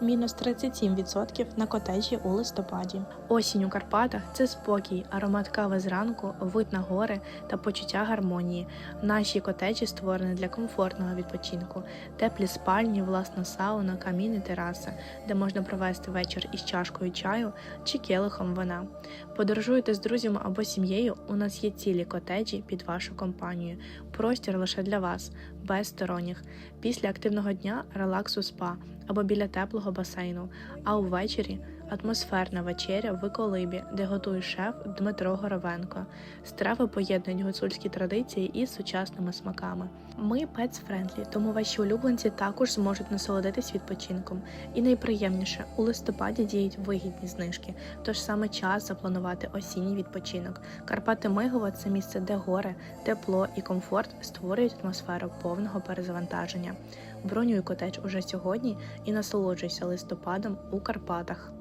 мінус 37% на котеджі у листопаді. Осінь у Карпатах це спокій, аромат кави зранку, вид на гори та почуття гармонії. Наші котеджі створені для комфортного відпочинку, теплі спальні, власна сауна, камін і тераса, де можна провести вечір із чашкою чаю чи келихом вина. Подорожуєте з друзями або сім'єю. У нас є цілі котеджі під вашу компанію. Простір лише для вас, без сторонніх. Після активного дня релаксу спа або біля теплого басейну. А увечері атмосферна вечеря в колибі, де готує шеф Дмитро Горовенко. Страви поєднують гуцульські традиції із сучасними смаками. Ми pets friendly, тому ваші улюбленці також зможуть насолодитись відпочинком. І найприємніше у листопаді діють вигідні знижки, тож саме час запланувати осінній відпочинок. Карпати Мигова це місце, де горе, тепло і комфорт створюють атмосферу повного перезавантаження. Бронюй котедж уже сьогодні і насолоджуйся листопадом у Карпатах.